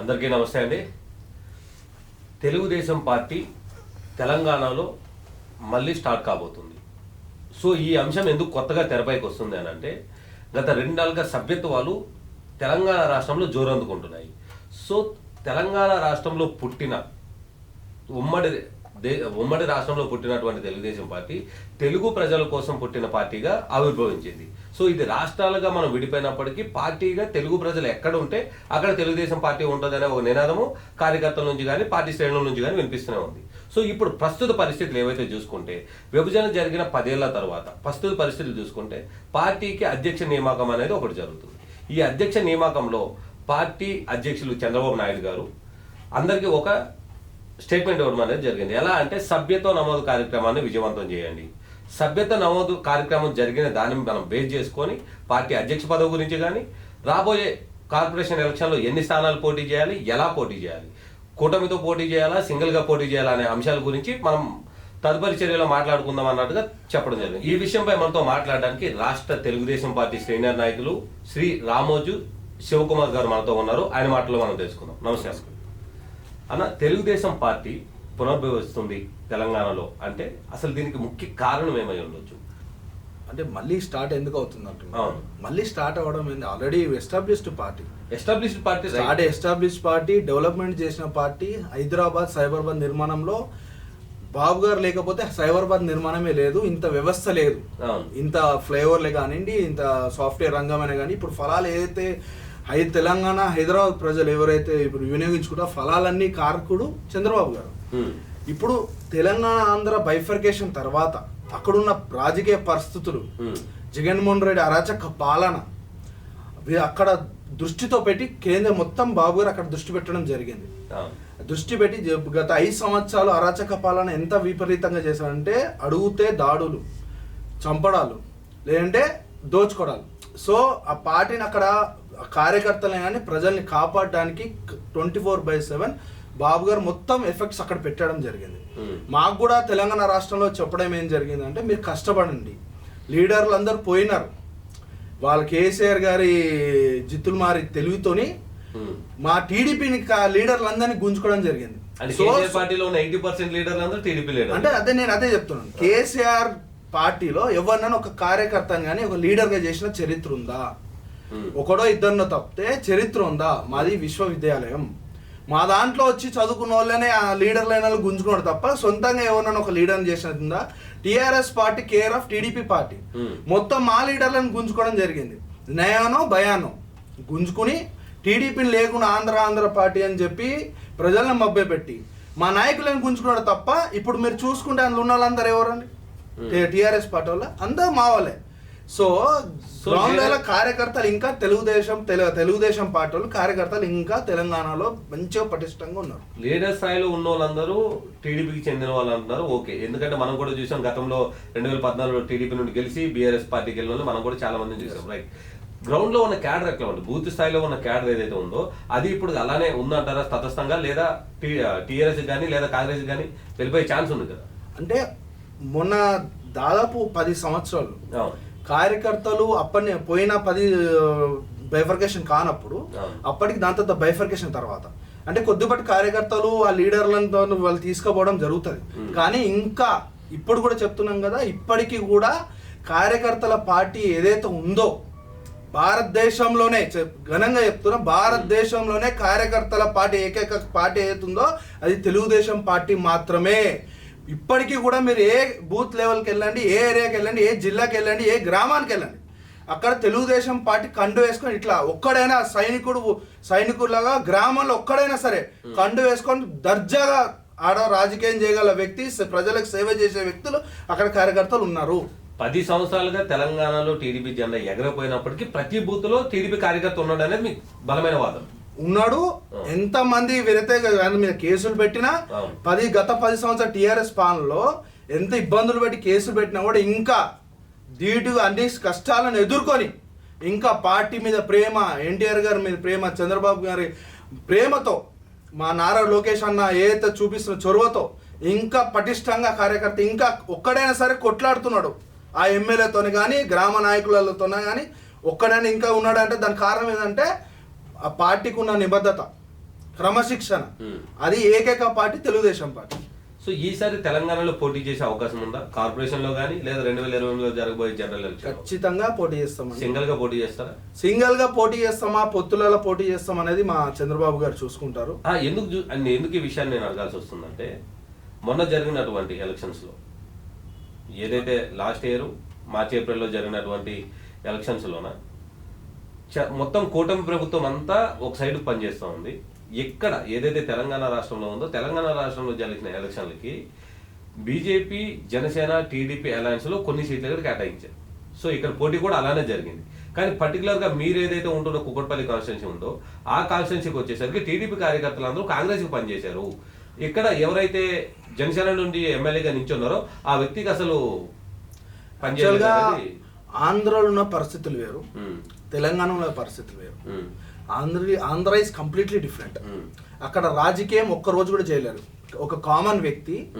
అందరికీ నమస్తే అండి. తెలుగుదేశం పార్టీ తెలంగాణలో మళ్ళీ స్టార్ట్ కాబోతుంది. సో ఈ అంశం ఎందుకు కొత్తగా తెరపైకి వస్తుంది అని అంటే గత రెండేళ్ళుగా సభ్యత్వాలు తెలంగాణ రాష్ట్రంలో జోరందుకుంటున్నాయి. సో తెలంగాణ రాష్ట్రంలో పుట్టిన ఉమ్మడి దే ఉమ్మడి రాష్ట్రంలో పుట్టినటువంటి తెలుగుదేశం పార్టీ తెలుగు ప్రజల కోసం పుట్టిన పార్టీగా ఆవిర్భవించింది. సో ఇది రాష్ట్రాలుగా మనం విడిపోయినప్పటికీ పార్టీగా తెలుగు ప్రజలు ఎక్కడ ఉంటే అక్కడ తెలుగుదేశం పార్టీ ఉంటుందనే ఒక నినాదము కార్యకర్తల నుంచి కానీ పార్టీ శ్రేణుల నుంచి కానీ వినిపిస్తూనే ఉంది. సో ఇప్పుడు ప్రస్తుత పరిస్థితులు ఏవైతే చూసుకుంటే విభజన జరిగిన పదేళ్ళ తర్వాత ప్రస్తుత పరిస్థితులు చూసుకుంటే పార్టీకి అధ్యక్ష నియామకం అనేది ఒకటి జరుగుతుంది. ఈ అధ్యక్ష నియామకంలో పార్టీ అధ్యక్షులు చంద్రబాబు నాయుడు గారు అందరికీ ఒక స్టేట్మెంట్ ఇవ్వడం అనేది జరిగింది. ఎలా అంటే సభ్యత్వ నమోదు కార్యక్రమాన్ని విజయవంతం చేయండి. సభ్యత నమోదు కార్యక్రమం జరిగిన దాన్ని మనం బేస్ చేసుకొని పార్టీ అధ్యక్ష పదవి గురించి కానీ రాబోయే కార్పొరేషన్ ఎలక్షన్లో ఎన్ని స్థానాలు పోటీ చేయాలి ఎలా పోటీ చేయాలి కూటమితో పోటీ చేయాలా సింగిల్గా పోటీ చేయాలా అనే అంశాల గురించి మనం తదుపరి చర్యలో మాట్లాడుకుందాం అన్నట్టుగా చెప్పడం జరిగింది. ఈ విషయంపై మనతో మాట్లాడడానికి రాష్ట్ర తెలుగుదేశం పార్టీ సీనియర్ నాయకులు శ్రీ రామోజు శివకుమార్ గారు మనతో ఉన్నారు. ఆయన మాటలో మనం తెలుసుకుందాం. నమస్కారం. అన్న తెలుగుదేశం పార్టీ పునర్భవిస్తుంది తెలంగాణలో. అంటే అసలు దీనికి ముఖ్య కారణం ఏమై ఉండొచ్చు? అంటే మళ్ళీ స్టార్ట్ ఎందుకు అవుతుంది అంటున్నారు. మళ్ళీ స్టార్ట్ అవ్వడం ఏంది? Already established party established party start establish party development చేసిన పార్టీ హైదరాబాద్ సైబరాబాద్ నిర్మాణంలో బాబు గారు లేకపోతే సైబరాబాద్ నిర్మాణమే లేదు ఇంత వ్యవస్థ లేదు. ఇంత ఫ్లైఓవర్లే కానివ్వండి ఇంత సాఫ్ట్వేర్ రంగమైనా కానీ ఇప్పుడు ఫలాలు ఏదైతే హై తెలంగాణ హైదరాబాద్ ప్రజలు ఎవరైతే ఇప్పుడు వినియోగించుకుంటా ఫలాలన్నీ కారకుడు చంద్రబాబు గారు. ఇప్పుడు తెలంగాణ ఆంధ్ర బైఫర్కేషన్ తర్వాత అక్కడున్న రాజకీయ పరిస్థితులు జగన్మోహన్ రెడ్డి అరాచక పాలన అక్కడ దృష్టితో పెట్టి కేంద్రం మొత్తం బాబు గారు అక్కడ దృష్టి పెట్టడం జరిగింది. దృష్టి పెట్టి గత ఐదు సంవత్సరాలు అరాచక పాలన ఎంత విపరీతంగా చేశారంటే అడుగుతే దాడులు చంపడాలు లేదంటే దోచుకోవడాలు సో ఆ పార్టీని అక్కడ కార్యకర్తలని కానీ ప్రజల్ని కాపాడడానికి twenty four by seven Babu గారు మొత్తం ఎఫెక్ట్స్ అక్కడ పెట్టడం జరిగింది. మాకు కూడా తెలంగాణ రాష్ట్రంలో చెప్పడం ఏం జరిగిందంటే మీరు కష్టపడండి. లీడర్లు అందరూ పోయినారు. వాళ్ళ కేసీఆర్ గారి జిత్తులు మారి తెలివితోని. మా టీడీపీని లీడర్లు అందరినీ గుంజుకోవడం జరిగింది. అంటే పార్టీలో ఎయిటీ పర్సెంట్ లీడర్లు టీడీపీ లీడర్ అంటే అదే నేను అదే చెప్తున్నాను. కేసీఆర్ పార్టీలో ఎవరినైనా ఒక కార్యకర్తని కానీ ఒక లీడర్గా చేసిన చరిత్ర ఉందా? ఒకడో ఇద్దరినో తప్పితే చరిత్ర ఉందా? మాది విశ్వవిద్యాలయం. మా దాంట్లో వచ్చి చదువుకున్న వాళ్ళనే ఆ లీడర్ లైన్ వాళ్ళు గుంజుకున్నాడు తప్ప సొంతంగా ఎవరినైనా ఒక లీడర్ చేసినది ఉందా TRS party care of TDP party. Hmm. మొత్తం మా లీడర్లను గుంజుకోవడం జరిగింది. నయానో భయానో. గుంజుకుని టీడీపీని లేకుండా ఆంధ్ర ఆంధ్ర పార్టీ అని చెప్పి ప్రజలను మభ్యపెట్టి మా నాయకులను గుంజుకున్నాడు తప్ప ఇప్పుడు మీరు చూసుకుంటే అందులో ఉన్న వాళ్ళందరూ ఎవరండి? టీఆర్ఎస్ పార్టీ వాళ్ళ? అందరూ మా వాళ్ళే. సో గ్రౌండ్ కార్యకర్తలు ఇంకా తెలుగుదేశం తెలు- తెలుగుదేశం పార్టీ వాళ్ళు కార్యకర్తలు ఇంకా తెలంగాణలో మంచిగా పటిష్టంగా ఉన్నారు. లీడర్ స్థాయిలో ఉన్న వాళ్ళందరూ టీడీపీకి చెందిన వాళ్ళందరూ ఓకే. ఎందుకంటే మనం కూడా చూసాం గతంలో రెండు వేల పద్నాలుగులో టీడీపీ నుండి గెలిచి బీఆర్ఎస్ పార్టీకి వెళ్ళిన వాళ్ళు మనం కూడా చాలా మందిని చూసాం. రైట్ గ్రౌండ్లో ఉన్న క్యాడర్ ఎట్లా ఉంది బూత్ స్థాయిలో ఉన్న క్యాడర్ ఏదైతే ఉందో అది ఇప్పుడు అలానే ఉందంటారా? తటస్థంగా లేదా టీఆర్ఎస్ కానీ లేదా కాంగ్రెస్ కానీ వెళ్ళిపోయే ఛాన్స్ ఉంది కదా. అంటే మొన్న దాదాపు పది సంవత్సరాలు కార్యకర్తలు అప్పటి పోయిన పది బైఫర్కేషన్ కానప్పుడు. అప్పటికి దాని తర్వాత బైఫర్కేషన్ తర్వాత అంటే కొద్దిపాటి కార్యకర్తలు ఆ లీడర్లతో వాళ్ళు తీసుకుపోవడం జరుగుతుంది. కానీ ఇంకా ఇప్పుడు కూడా చెప్తున్నాం కదా ఇప్పటికీ కూడా కార్యకర్తల పార్టీ ఏదైతే ఉందో భారతదేశంలోనే ఘనంగా చెప్తున్నా భారతదేశంలోనే కార్యకర్తల పార్టీ ఏకైక పార్టీ ఏదైతే ఉందో అది తెలుగుదేశం పార్టీ మాత్రమే ఇప్పటికీ కూడా మీరు ఏ బూత్ లెవెల్కి వెళ్ళండి ఏ ఏరియాకి వెళ్ళండి ఏ జిల్లాకి వెళ్ళండి ఏ గ్రామానికి వెళ్ళండి. అక్కడ తెలుగుదేశం పార్టీ కండు వేసుకొని ఇట్లా ఒక్కడైనా సైనికుడు సైనికుడిలాగా గ్రామంలో ఒక్కడైనా సరే కండు వేసుకొని దర్జాగా ఆడ రాజకీయం చేయగల వ్యక్తి ప్రజలకు సేవ చేసే వ్యక్తులు అక్కడ కార్యకర్తలు ఉన్నారు. పది సంవత్సరాలుగా తెలంగాణలో టీడీపీ జెండా ఎగరపోయినప్పటికీ ప్రతి బూత్లో టీడీపీ కార్యకర్త ఉన్నాడు అనేది మీకు బలమైన వాదం ఉన్నాడు ఆ. ఎంత మంది వెళితే ఆయన మీద కేసులు పెట్టినా. పది గత పది సంవత్సరాల టీఆర్ఎస్ పాలనలో ఎంత ఇబ్బందులు పెట్టి కేసులు పెట్టినా కూడా ఇంకా ధీటుగా అన్ని కష్టాలను ఎదుర్కొని ఇంకా పార్టీ మీద ప్రేమ ఎన్టీఆర్ గారి మీద ప్రేమ చంద్రబాబు గారి ప్రేమతో మా నారా లోకేష్ అన్న ఏదైతే చూపిస్తున్న చొరవతో ఇంకా పటిష్టంగా కార్యకర్త ఇంకా ఒక్కడైనా సరే కొట్లాడుతున్నాడు ఆ ఎమ్మెల్యేతోని కానీ గ్రామ నాయకులతోనే కానీ ఒక్కడైనా ఇంకా ఉన్నాడంటే దాని కారణం ఏంటంటే ఆ పార్టీకి ఉన్న నిబద్ధత క్రమశిక్షణ. అది ఏకైక పార్టీ తెలుగుదేశం పార్టీ. సో ఈసారి తెలంగాణలో పోటీ చేసే అవకాశం ఉందా? కార్పొరేషన్లో కానీ లేదా రెండు వేల ఇరవై ఎనిమిదిలో జరగబోయే జనరల్ ఎలక్షన్ ఖచ్చితంగా పోటీ చేస్తామని సింగిల్గా పోటీ చేస్తారా? సింగిల్గా పోటీ చేస్తామా? పొత్తులలో పోటీ చేస్తాం అనేది మా చంద్రబాబు గారు చూసుకుంటారు. ఎందుకు ఎందుకు ఈ విషయాన్ని నేను అడగాల్సి వస్తుందంటే మొన్న జరిగినటువంటి ఎలక్షన్స్లో ఏదైతే లాస్ట్ ఇయర్ మార్చి ఏప్రిల్లో జరిగినటువంటి ఎలక్షన్స్ లోన మొత్తం కూటమి ప్రభుత్వం అంతా ఒక సైడ్ పనిచేస్తూ ఉంది. ఎక్కడ ఏదైతే తెలంగాణ రాష్ట్రంలో ఉందో తెలంగాణ రాష్ట్రంలో జరిగిన ఎలక్షన్లకి బీజేపీ జనసేన టీడీపీ అలయన్స్లో కొన్ని సీట్లు ఇక్కడ కేటాయించారు. సో ఇక్కడ పోటీ కూడా అలానే జరిగింది. కానీ పర్టికులర్గా మీరు ఏదైతే ఉంటుందో కుక్కట్పల్లి కాన్స్టిట్యున్సీ ఉందో ఆ కాన్స్టిట్యున్సీకి వచ్చేసరికి టీడీపీ కార్యకర్తలు అందరూ కాంగ్రెస్కి పనిచేశారు. ఇక్కడ ఎవరైతే జనసేన నుండి ఎమ్మెల్యేగా నించున్నారో ఆ వ్యక్తికి అసలు అనేది- ఆంధ్రలో ఉన్న పరిస్థితులు వేరు. తెలంగాణలో ఉన్న పరిస్థితులు వేరు. Andhra Andhra is completely different అక్కడ రాజకీయం ఒక్క రోజు కూడా చేయలేరు. ఒక కామన్ వ్యక్తి.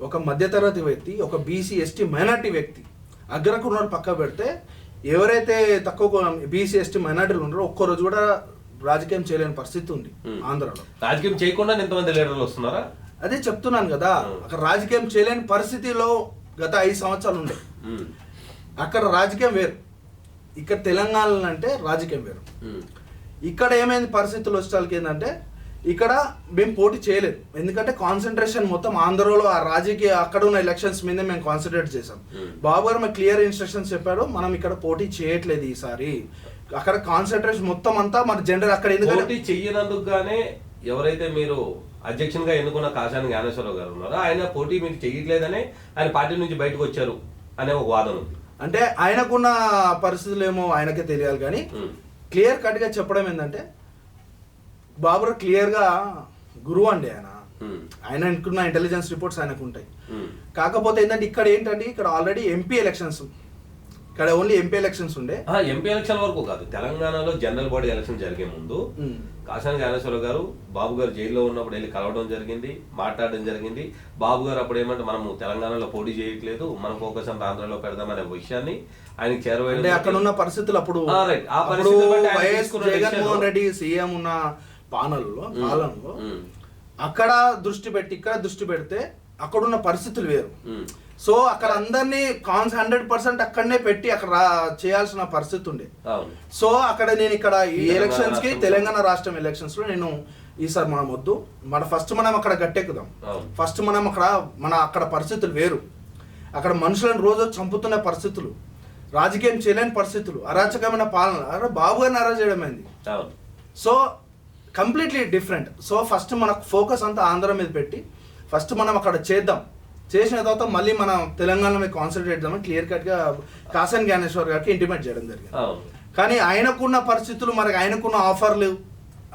ఒక మధ్యతరగతి వ్యక్తి ఒక బీసీ ఎస్టీ మైనార్టీ వ్యక్తి అగ్రకున్నోడు పక్క పెడితే ఎవరైతే తక్కువ బీసీ ఎస్టీ మైనార్టీలు ఉన్నారో ఒక్క రోజు కూడా రాజకీయం చేయలేని పరిస్థితి ఉంది. ఆంధ్రలో. రాజకీయం చేయకుండా ఎంతమంది లీడర్లు వస్తున్నారా? అదే చెప్తున్నాను కదా. అక్కడ రాజకీయం చేయలేని పరిస్థితిలో గత ఐదు సంవత్సరాలు ఉండే. అక్కడ రాజకీయం వేరు. ఇక్కడ తెలంగాణలో అంటే రాజకీయం వేరు. ఇక్కడ ఏమైంది పరిస్థితులు వచ్చేసరికి ఏంటంటే ఇక్కడ మేము పోటీ చేయలేదు. ఎందుకంటే కాన్సన్ట్రేషన్ మొత్తం ఆంధ్రలో ఆ రాజకీయ అక్కడ ఉన్న ఎలక్షన్స్ మీదే మేము కాన్సన్ట్రేట్ చేసాం. బాబు గారు మాకు క్లియర్ ఇన్స్ట్రక్షన్స్ చెప్పాడు మనం ఇక్కడ పోటీ చేయట్లేదు ఈసారి. అక్కడ కాన్సన్ట్రేషన్ మొత్తం అంతా మన జనరల్ అక్కడ ఎందుకంటే పోటీ చెయ్యనందుకు గానే ఎవరైతే మీరు అధ్యక్షునిగా ఎన్నుకున్న కాశాని జ్ఞానేశ్వరరావు గారు ఉన్నారో ఆయన పోటీ మీరు చెయ్యట్లేదనే ఆయన పార్టీ నుంచి బయటకు వచ్చారు అనే ఒక వాదన ఉంది. అంటే ఆయనకున్న పరిస్థితులు ఏమో ఆయనకే తెలియాలి కానీ క్లియర్ కట్గా చెప్పడం ఏంటంటే బాబు క్లియర్గా గురువు అండి ఆయన. ఆయన అనుకున్న ఇంటెలిజెన్స్ రిపోర్ట్స్ ఆయనకు ఉంటాయి కాకపోతే ఏంటంటే ఇక్కడ ఏంటంటే ఇక్కడ ఆల్రెడీ ఎంపీ ఎలక్షన్స్ ఇక్కడ ఓన్లీ ఎంపీ ఎలక్షన్స్ ఉండే. ఎంపీ ఎలక్షన్ వరకు కాదు. తెలంగాణలో జనరల్ బాడీ ఎలక్షన్ జరిగే ముందు. కాశాని జ్ఞానేశ్వరరావు గారు బాబు గారు జైల్లో ఉన్నప్పుడు వెళ్ళి కలవడం జరిగింది మాట్లాడడం జరిగింది. బాబు గారు అప్పుడు ఏమంటే మనము తెలంగాణలో పోటీ చేయట్లేదు మన ఫోకస్ అంతా ఆంధ్రలో పెడదామనే విషయాన్ని ఆయనకి చేరవేయడం అంటే అక్కడ ఉన్న పరిస్థితులు అప్పుడు ఆ, పరిస్థితులు ఆయన జగన్మోహన్ రెడ్డి సీఎం ఉన్న పాలనలో ఉమ్, పాలనలో అక్కడ దృష్టి పెట్టి ఇక్కడ దృష్టి పెడితే అక్కడ ఉన్న పరిస్థితులు వేరు. సో అక్కడ అందరినీ కాన్స్ హండ్రెడ్ పర్సెంట్ అక్కడనే పెట్టి అక్కడ చేయాల్సిన పరిస్థితి ఉండే. సో అక్కడ నేను ఇక్కడ ఈ ఎలక్షన్స్కి. తెలంగాణ రాష్ట్రం ఎలక్షన్స్లో నేను ఈసారి మనం వద్దు. మన ఫస్ట్ మనం అక్కడ గట్టెక్కుదాం. ఫస్ట్ మనం అక్కడ మన అక్కడ పరిస్థితులు వేరు. అక్కడ మనుషులను రోజు చంపుతున్న పరిస్థితులు రాజకీయం చేయలేని పరిస్థితులు అరాచకమైన పాలన. అరే బాబు గారిని arrest చేయడమైంది so completely different so first మనకు ఫోకస్ అంతా ఆంధ్ర మీద పెట్టి ఫస్ట్ మనం అక్కడ చేద్దాం. చేసిన తర్వాత మళ్ళీ మనం తెలంగాణ మీద కాన్సన్ట్రేట్ చేద్దామని క్లియర్ కట్గా కాసన్ జ్ఞానేశ్వర్ గారికి ఇంటిమేట్ చేయడం జరిగింది. కానీ ఆయనకున్న పరిస్థితులు మనకి ఆయనకున్న ఆఫర్లు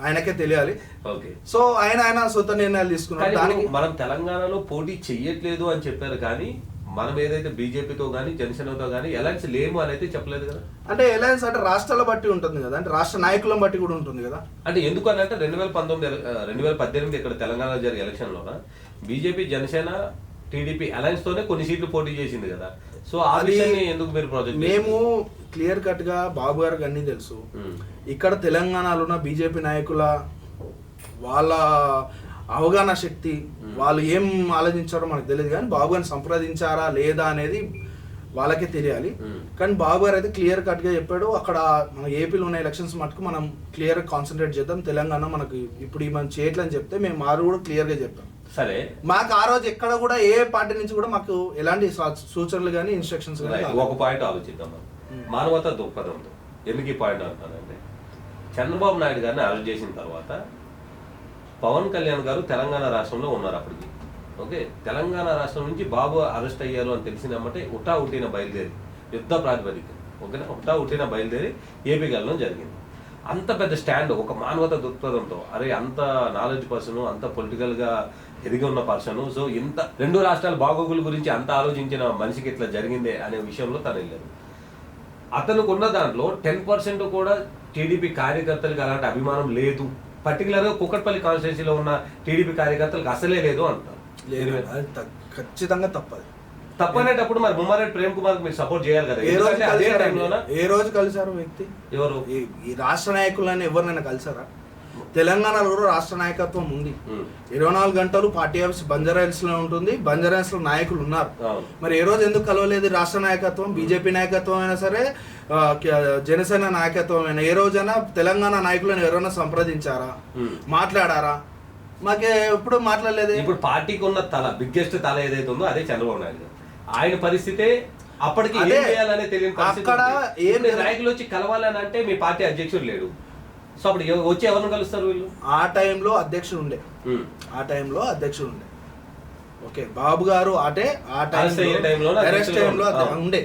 ఆయనకే తెలియాలి. ఓకే. సో ఆయన ఆయన సొంత నిర్ణయాలు తీసుకున్నారు. కానీ దానికి మనం తెలంగాణలో పోటీ చెయ్యట్లేదు అని చెప్పారు కానీ మనం ఏదైతే బీజేపీతో కానీ జనసేనతో కానీ ఎలయన్స్ లేము అని అయితే చెప్పలేదు కదా? అంటే ఎలయన్స్ అంటే రాష్ట్రాల బట్టి ఉంటుంది కదా. అంటే రాష్ట్ర నాయకులను బట్టి కూడా ఉంటుంది కదా. అంటే ఎందుకు అని అంటే రెండు వేల పంతొమ్మిది రెండు వేల పద్దెనిమిది ఇక్కడ తెలంగాణలో జరిగే ఎలక్షన్లోన బీజేపీ జనసేన టీడీపీ అలయన్స్ తోనే కొన్ని సీట్లు పోటీ చేసింది కదా. సో ఆ విషయాన్ని ఎందుకు మీరు ప్రాజెక్ట్ మేము క్లియర్ కట్గా బాబు గారికి అన్ని తెలుసు. ఇక్కడ తెలంగాణలో ఉన్న బీజేపీ నాయకుల వాళ్ళ అవగాహన శక్తి వాళ్ళు ఏం ఆలోచించారో మనకు తెలియదు కానీ బాబు గారిని సంప్రదించారా లేదా అనేది వాళ్ళకే తెలియాలి. కానీ బాబు గారు అయితే క్లియర్ కట్గా చెప్పాడు అక్కడ మన ఏపీలో ఉన్న ఎలక్షన్స్ మటుకు మనం క్లియర్ కాన్సన్ట్రేట్ చేద్దాం తెలంగాణ మనకు ఇప్పుడు మనం చేయట్లని చెప్తే మేము మారు కూడా క్లియర్గా చెప్పాం సరే. మాకు ఆ రోజు ఎక్కడ కూడా ఏ పార్టీ నుంచి కూడా మాకు ఎలాంటి సూచనలు కానీ ఇన్స్ట్రక్షన్స్ కానీ. ఒక పాయింట్ ఆలోచిద్దాం Hmm. మానవత దృక్పథంతో ఎందుకు ఈ పాయింట్ అంటానంటే చంద్రబాబు నాయుడు గారిని అరెస్ట్ చేసిన తర్వాత పవన్ కళ్యాణ్ గారు తెలంగాణ రాష్ట్రంలో ఉన్నారు అప్పటికి. ఓకే? తెలంగాణ రాష్ట్రం నుంచి బాబు అరెస్ట్ అయ్యారు అని తెలిసినమ్మంటే ఉటా ఉట్టిన బయలుదేరి యుద్ధ ప్రాతిపదిక ఓకేనా? ఉటా ఉట్టిన బయలుదేరి ఏపీకి వెళ్ళడం జరిగింది. అంత పెద్ద స్టాండ్ ఒక మానవత దృక్పథంతో అరే అంత నాలెడ్జ్ పర్సన్ అంత పొలిటికల్గా ఎదిగి ఉన్న పర్సన్. సో ఇంత రెండు రాష్ట్రాల బాగోగుల గురించి అంత ఆలోచించిన మనిషికి ఇట్లా జరిగిందే అనే విషయంలో తను వెళ్ళారు అతనికి ఉన్న దాంట్లో టెన్ పర్సెంట్ కూడా టీడీపీ కార్యకర్తలకు అలాంటి అభిమానం లేదు. పర్టికులర్గా కుక్కట్పల్లి కాన్స్టిట్యూన్సీలో ఉన్న టీడీపీ కార్యకర్తలకు అసలే లేదు అంటారు. ఖచ్చితంగా తప్పదు. తప్పనేటప్పుడు మరి ముమ్మారెడ్డి ప్రేమ్ కుమార్ మీరు సపోర్ట్ చేయాలి కదా? ఏ రోజు కలిసారు వ్యక్తి? ఎవరు? ఈ- ఈ రాష్ట్ర నాయకులని ఎవరినైనా కలిసారా? తెలంగాణలో కూడా రాష్ట్ర నాయకత్వం ఉంది. ఇరవై నాలుగు గంటలు పార్టీ ఆఫీస్ బంజారాహిల్స్లో ఉంటుంది బంజారాహిల్స్లో నాయకులు ఉన్నారు మరి ఏ రోజు ఎందుకు కలవలేదు రాష్ట్ర నాయకత్వం బీజేపీ నాయకత్వం అయినా సరే జనసేన నాయకత్వం అయినా ఏ రోజైనా తెలంగాణ నాయకులను ఎవరైనా సంప్రదించారా. మాట్లాడారా మాకే ఎప్పుడు మాట్లాడలేదు ఇప్పుడు పార్టీకి ఉన్న తల బిగ్గెస్ట్ తల ఏదైతే ఉందో అదే చంద్రబాబు నాయుడు ఆయన పరిస్థితే అప్పటికి ఏం అదే. చేయాలనే తెలియని పరిస్థితి అక్కడ. ఏం నాయకులు వచ్చి కలవాలని అంటే మీ పార్టీ అధ్యక్షుడు లేడు సో అప్పుడు వచ్చి ఎవరిని కలుస్తారు వీళ్ళు ఆ టైంలో అధ్యక్షుడు ఉండే. ఆ టైంలో అధ్యక్షుడు ఉండే ఓకే బాబు గారు అంటే ఆ టైంలోనే అరెస్ట్ టైంలో. ఉండే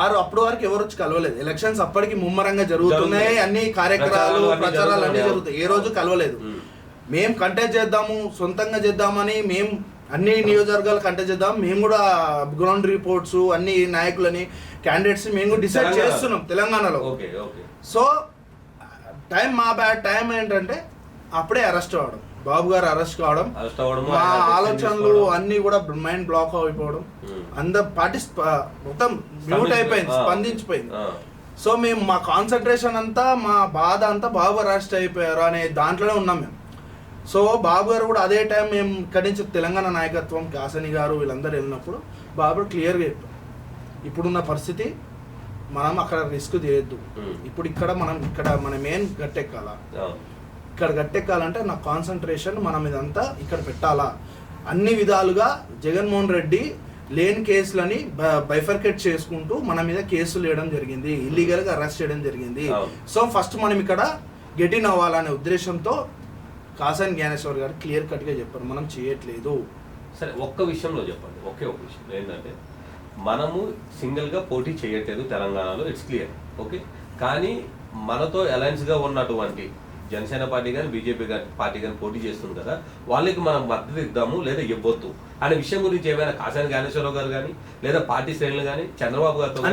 ఆరు అప్పటి వరకు ఎవరు వచ్చి కలవలేదు ఎలక్షన్స్ అప్పటికి ముమ్మరంగా జరుగుతున్నాయి. అన్ని కార్యక్రమాలు ప్రచారాలు అన్ని. జరుగుతాయి ఏ రోజు కలవలేదు. మేము కంటెస్ట్ చేద్దాము సొంతంగా చేద్దామని మేము అన్ని నియోజకవర్గాలు కంటెస్ట్ చేద్దాం మేము కూడా గ్రౌండ్ రిపోర్ట్స్ అన్ని నాయకులని క్యాండిడేట్స్ మేము కూడా డిసైడ్. చేస్తున్నాం తెలంగాణలో సో టైం మా బ్యాడ్ టైం ఏంటంటే అప్పుడే అరెస్ట్ అవ్వడం బాబు గారు అరెస్ట్ కావడం మా ఆలోచనలు. అన్ని కూడా మైండ్ బ్లాక్ అయిపోవడం ఉమ్. అందరు స్ప- మొత్తం మ్యూట్ అయిపోయింది. స్పందించిపోయింది. సో మేము మా కాన్సన్ట్రేషన్ అంతా మా బాధ అంతా బాబు గారు అరెస్ట్ అయిపోయారు అనే దాంట్లోనే ఉన్నాం మేము సో బాబు గారు కూడా అదే టైం మేము ఇక్కడి నుంచి తెలంగాణ నాయకత్వం కాసని గారు వీళ్ళందరూ వెళ్ళినప్పుడు బాబు క్లియర్గా చెప్పారు ఇప్పుడున్న పరిస్థితి మనం అక్కడ రిస్క్ చేయొద్దు ఉమ్. ఇప్పుడు ఇక్కడ మనం ఇక్కడ మన మెయిన్ గట్టెక్కాలా. ఇక్కడ గట్టెక్కాలంటే నా కాన్సన్ట్రేషన్ మనం ఇదంతా ఇక్కడ పెట్టాలా? అన్ని విధాలుగా జగన్మోహన్ రెడ్డి లేని కేసులని బైఫర్కేట్ చేసుకుంటూ మన మీద కేసులు వేయడం జరిగింది. ఇల్లీగల్గా అరెస్ట్ చేయడం జరిగింది. సో ఫస్ట్ మనం ఇక్కడ గెటిన్ అవ్వాలనే ఉద్దేశంతో కాసాని జ్ఞానేశ్వర్ గారు క్లియర్ కట్గా చెప్పారు. మనం చేయట్లేదు. సరే ఒక్క విషయంలో చెప్పండి. ఒకే ఒక విషయం. ఏంటంటే మనము సింగిల్గా పోటీ చేయట్లేదు తెలంగాణలో. ఇట్స్ క్లియర్ ఓకే కానీ మనతో అలయన్స్గా ఉన్నటువంటి జనసేన పార్టీ కానీ బీజేపీ పార్టీ కానీ పోటీ చేస్తుంది కదా వాళ్ళకి మనం మద్దతు ఇద్దాము లేదా ఇవ్వద్దు? అనే విషయం గురించి ఏమైనా కాసాని జ్ఞానేశ్వరరావు గారు కానీ లేదా పార్టీ శ్రేణులు కానీ చంద్రబాబు గారితో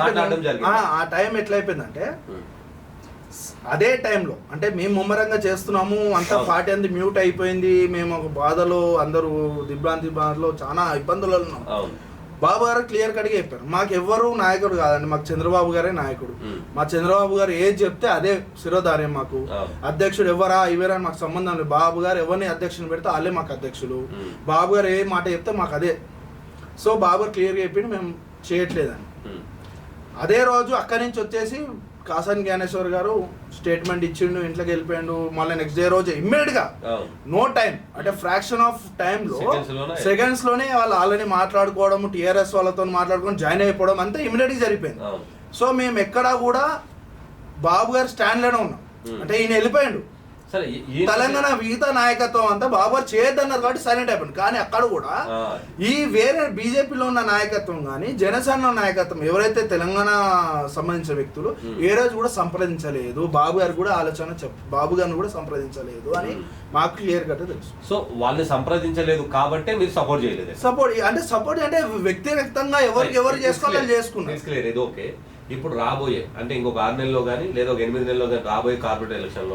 మాట్లాడడం జరిగింది. ఆ, టైం ఎట్లా అయిపోయిందంటే ఉమ్. అదే టైంలో అంటే మేము ముమ్మరంగా చేస్తున్నాము అంతా. పార్టీ అంతా మ్యూట్ అయిపోయింది మేము ఒక బాధలో అందరూ దిబ్రాంతి బాధలో చాలా ఇబ్బందులు ఉన్నాం. బాబు గారు క్లియర్ కట్గా చెప్పారు మాకు ఎవ్వరు నాయకుడు కాదండి మాకు చంద్రబాబు గారే నాయకుడు. మా చంద్రబాబు గారు ఏది చెప్తే అదే శిరోధార్యం మాకు. అధ్యక్షుడు ఎవరా ఇవరా మాకు సంబంధం లేదు బాబు గారు ఎవరిని అధ్యక్షుని పెడితే వాళ్ళే మాకు అధ్యక్షులు. బాబు గారు ఏ మాట చెప్తే మాకు అదే సో బాబు క్లియర్గా చెప్పిండు మేము చేయట్లేదని. అదే రోజు అక్కడి నుంచి వచ్చేసి కాసాని జ్ఞానేశ్వర్ గారు స్టేట్మెంట్ ఇచ్చిండు ఇంట్లోకి వెళ్ళిపోయిండు మళ్ళీ నెక్స్ట్ డే రోజు ఇమ్మీడియట్గా. నో టైం అంటే ఫ్రాక్షన్ ఆఫ్ టైం లో. సెకండ్స్లోనే. వాళ్ళు ఆల్రెడీ మాట్లాడుకోవడం టిఆర్ఎస్ వాళ్ళతో మాట్లాడుకొని జాయిన్ అయిపోవడం అంతా ఇమీడియట్గా జరిగిపోయింది. సో మేము ఎక్కడా కూడా బాబు గారు స్టాండ్లోనే ఉన్నాం. అంటే ఈయన వెళ్ళిపోయిండు. తెలంగాణ మిగతా నాయకత్వం అంతా బాబు గారు చేయొద్దన్నారు కాబట్టి సైలెంట్ అయిపోయింది. కానీ అక్కడ కూడా. ఈ వేరే బీజేపీలో ఉన్న నాయకత్వం కానీ జనసేన నాయకత్వం ఎవరైతే తెలంగాణ సంబంధించిన వ్యక్తులు. ఏ రోజు కూడా సంప్రదించలేదు. బాబు గారు కూడా ఆలోచన చెప్ బాబు గారిని కూడా సంప్రదించలేదు అని. మాకు క్లియర్ కట్ తెలుసు. సో వాళ్ళని సంప్రదించలేదు కాబట్టే మీరు సపోర్ట్ చేయలేదు. సపోర్ట్ అంటే సపోర్ట్ అంటే వ్యక్తిగతంగా ఎవరికి ఎవరు చేసుకోవాలి చేసుకున్నారు. ఇది ఓకే. ఇప్పుడు రాబోయే అంటే ఇంకొక ఆరు నెలల్లో కానీ లేదా ఒక ఎనిమిది నెలల్లో కానీ రాబోయే కార్పొరేట్ ఎలక్షన్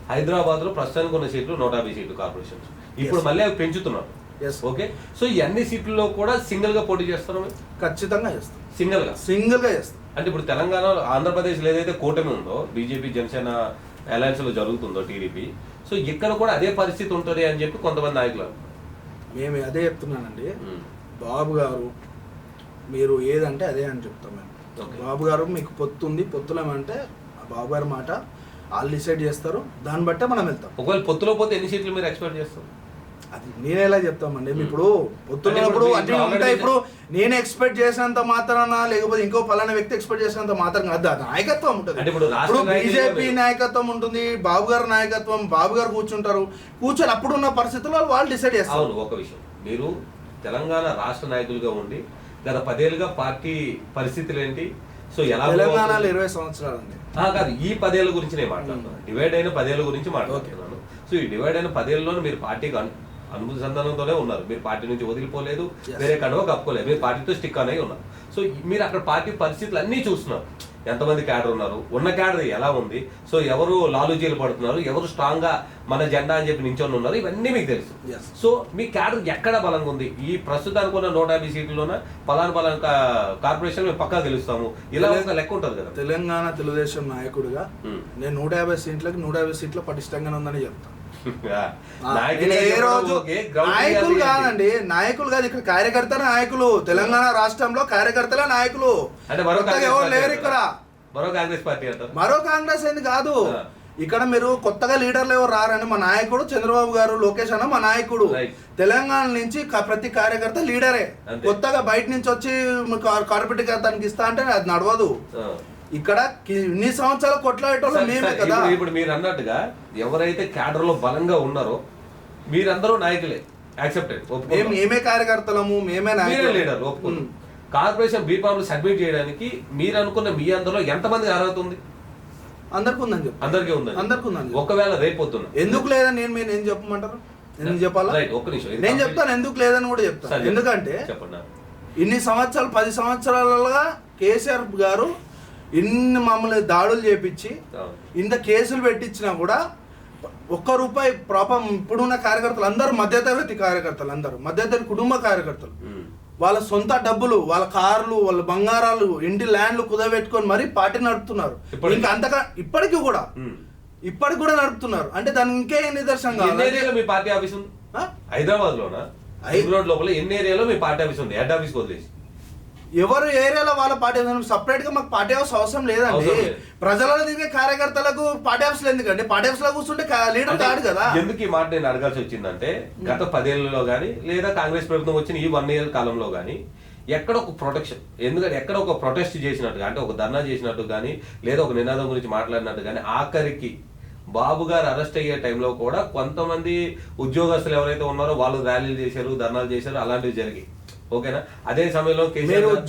లోన హైదరాబాద్లో ప్రస్తుతానికి ఉన్న సీట్లు నూట యాభై సీట్లు కార్పొరేషన్స్ ఇప్పుడు. మళ్ళీ అవి పెంచుతున్నారు. ఓకే సో ఈ అన్ని సీట్లలో కూడా సింగిల్గా పోటీ చేస్తారు ఖచ్చితంగా చేస్తాం సింగిల్గా సింగిల్గా చేస్తాం అంటే ఇప్పుడు తెలంగాణలో ఆంధ్రప్రదేశ్లో ఏదైతే కూటమి ఉందో బీజేపీ జనసేన అలయన్స్లో జరుగుతుందో టీడీపీ సో ఇక్కడ కూడా అదే పరిస్థితి ఉంటుంది అని చెప్పి కొంతమంది నాయకులు. మేము అదే చెప్తున్నానండి. బాబు గారు మీరు ఏదంటే అదే అని చెప్తాం మేము. బాబు గారు మీకు పొత్తు ఉంది పొత్తులేమంటే బాబు గారి మాట వాళ్ళు డిసైడ్ చేస్తారు దాన్ని బట్టే మనం వెళ్తాం. ఒకవేళ పొత్తులో పోతే ఎన్ని సీట్లు మీరు ఎక్స్పెక్ట్ చేస్తారు? అది నేను ఎలా చెప్తామండి. ఇప్పుడు పొత్తున్నప్పుడు ఇప్పుడు అన్ని మీరు ఉంటాయి already- ఇప్పుడు నేను ఎక్స్పెక్ట్ చేసినంత మాత్రాన లేకపోతే ఇంకో పలానా వ్యక్తి ఎక్స్పెక్ట్ చేసినంత మాత్రం కాదు అది నాయకత్వం ఉంటుంది. ఇప్పుడు బీజేపీ నాయకత్వం ఉంటుంది బాబు గారి నాయకత్వం బాబు గారు కూర్చుంటారు. కూర్చొని అప్పుడున్న పరిస్థితుల్లో వాళ్ళు డిసైడ్ చేస్తారు. ఒక విషయం. మీరు తెలంగాణ రాష్ట్ర నాయకులుగా ఉండి గత పదేళ్ళుగా పార్టీ పరిస్థితులు ఏంటి? సో ఎలా తెలంగాణలో? ఇరవై సంవత్సరాలు కాదు ఈ పదేళ్ళ గురించి నేను మాట్లాడుతున్నాను. డివైడ్ అయిన పదేళ్ళ గురించి మాట్లాడుతున్నాను. సో ఈ డివైడ్ అయిన పదేళ్ళలో మీరు పార్టీకి అన్- అనుసంధానంతోనే ఉన్నారు. మీరు పార్టీ నుంచి వదిలిపోలేదు. వేరే కడవ కప్పుకోలేదు. మీరు పార్టీతో స్టిక్ అనేవి ఉన్నారు. సో మీరు అక్కడ పార్టీ పరిస్థితులు అన్నీ చూస్తున్నారు. ఎంతమంది క్యాడర్ ఉన్నారు? ఉన్న క్యాడర్ ఎలా ఉంది? సో ఎవరు లాలూజీలు పడుతున్నారు? ఎవరు స్ట్రాంగ్గా మన జెండా అని చెప్పి నించొని ఉన్నారు? ఇవన్నీ మీకు తెలుసు. సో మీ క్యాడర్ ఎక్కడ బలంగా ఉంది? ఈ ప్రస్తుతానికి ఉన్న నూట యాభై సీట్లలోన? పలానా పలానా కార్పొరేషన్ మేము పక్కా గెలుస్తాము. ఇలా ఒక లెక్క ఉంటుంది కదా. తెలంగాణ తెలుగుదేశం నాయకుడిగా. నేను నూట యాభై సీట్లకి నూట యాభై సీట్లు పటిష్టంగానే ఉందని చెప్తాను నాయకులు? కాదండి నాయకులు కాదు ఇక్కడ కార్యకర్తలే నాయకులు తెలంగాణ రాష్ట్రంలో కార్యకర్తలే నాయకులు ఎవరు లేరు ఇక్కడ? మరో కాంగ్రెస్ పార్టీ మరో కాంగ్రెస్ ఏంది కాదు. ఇక్కడ మీరు కొత్తగా లీడర్లు ఎవరు రారని మా నాయకుడు చంద్రబాబు గారు లోకేష్ అన్న మా నాయకుడు. తెలంగాణ నుంచి ప్రతి కార్యకర్త లీడరే. కొత్తగా బయట నుంచి వచ్చి కార్పొరేట్ తనకి ఇస్తా అంటే అది నడవదు. ఇక్కడ ఇన్ని సంవత్సరాలు కొట్లాడేటోళ్ళు మేమే కదా. ఇప్పుడు- మీరు అన్నట్టుగా ఎవరైతే క్యాడర్లో బలంగా ఉన్నారో మీరందరూ నాయకులే. యాక్సెప్టెడ్ మేము మేమే కార్యకర్తలము మేమే లీడర్ ఒప్పుకుంది. కార్పొరేషన్ బీఫామ్ సబ్మిట్ చేయడానికి మీరు అనుకున్న మీ అందరిలో ఎంతమంది అర్హత ఉంది? అందరికి ఉందని అందరికీ ఉంది అందరికీ ఉందండి. ఒకవేళ రేపొద్దున ఎందుకు లేదని నేను మీరు ఏం చెప్పమంటారు? ఎందుకు చెప్పాలా? రైట్ ఒక్క నిమిషం. నేను చెప్తాను ఎందుకు లేదని కూడా చెప్తాను. ఎందుకంటే చెప్పండి. ఇన్ని సంవత్సరాలు పది సంవత్సరాలుగా కేసీఆర్ గారు ఇన్ని మమ్మల్ని దాడులు చేపించి. ఇంత కేసులు పెట్టించినా కూడా ఒక్క రూపాయి ప్రాపం ఇప్పుడున్న కార్యకర్తలు అందరూ మధ్యతరగతి కార్యకర్తలు అందరూ మధ్యతరగతి కుటుంబ కార్యకర్తలు. వాళ్ళ సొంత డబ్బులు వాళ్ళ కార్లు వాళ్ళ బంగారాలు ఇంటి ల్యాండ్లు కుదబెట్టుకొని మరీ పార్టీ నడుపుతున్నారు? ఇంకా అంతగా ఇప్పటికీ కూడా. ఇప్పటికి కూడా నడుపుతున్నారు అంటే దానికి ఇంకే నిదర్శనం ఎన్ని మీ పార్టీ ఆఫీస్? హైదరాబాద్ లోనా లోపల ఎన్ని ఏరియాలో మీ పార్టీ ఆఫీస్ ఉంది హెడ్ ఆఫీస్ వదిలేసి ఎవరు ఏరియాలో వాళ్ళ పార్టీ సపరేట్గా మాకు పార్టీ హౌస్ అవసరం లేదండి. ప్రజలలో దిగే కార్యకర్తలకు పార్టీ హౌస్ ఎందుకండి? పార్టీ హౌస్లో కూర్చుంటే లీడర్ కాదు కదా. ఎందుకు ఈ మాట నేను అడగాల్సి వచ్చిందంటే గత పదేళ్ళలో కానీ లేదా కాంగ్రెస్ ప్రభుత్వం వచ్చిన ఈ వన్ ఇయర్ కాలంలో కానీ ఎక్కడ ఒక ప్రొటెక్షన్ ఎందుకంటే ఎక్కడ ఒక ప్రొటెస్ట్ చేసినట్టు అంటే ఒక ధర్నా చేసినట్టు కానీ లేదా ఒక నినాదం గురించి మాట్లాడినట్టు కానీ ఆఖరికి బాబు గారు అరెస్ట్ అయ్యే టైంలో కూడా కొంతమంది ఉద్యోగస్తులు ఎవరైతే ఉన్నారో వాళ్ళు ర్యాలీలు చేశారు ధర్నాలు చేశారు అలాంటివి జరిగాయి. ఓకేనా? అదే సమయంలో కేసీఆర్ గారు-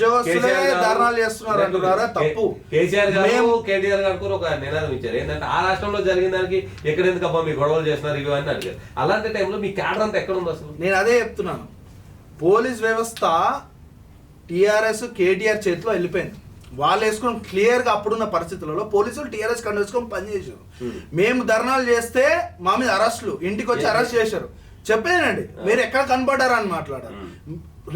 కేటీఆర్ గారు కూడా ఒక నినాదం ఇచ్చారు. ఏంటంటే ఆ రాష్ట్రంలో జరిగిన దానికి ఎక్కడ ఎందుకు అబ్బా మీ గొడవలు చేస్తున్నారు ఇవి అని అడిగారు. అలాంటి టైంలో మీ క్యాడర్ అంతా ఎక్కడ ఉంది అసలు? నేను అదే చెప్తున్నాను. పోలీస్ వ్యవస్థ టిఆర్ఎస్ కేటీఆర్ చేతిలో వెళ్ళిపోయింది. వాళ్ళు వేసుకొని క్లియర్గా అప్పుడున్న పరిస్థితులలో పోలీసులు టీఆర్ఎస్ కండు వేసుకొని పనిచేసారు Hmm. మేము ధర్నాలు చేస్తే మా మీద అరెస్టులు. ఇంటికి వచ్చి అరెస్ట్ చేశారు. చెప్పేనండి మీరు ఎక్కడ కనపడ్డారా అని మాట్లాడారు.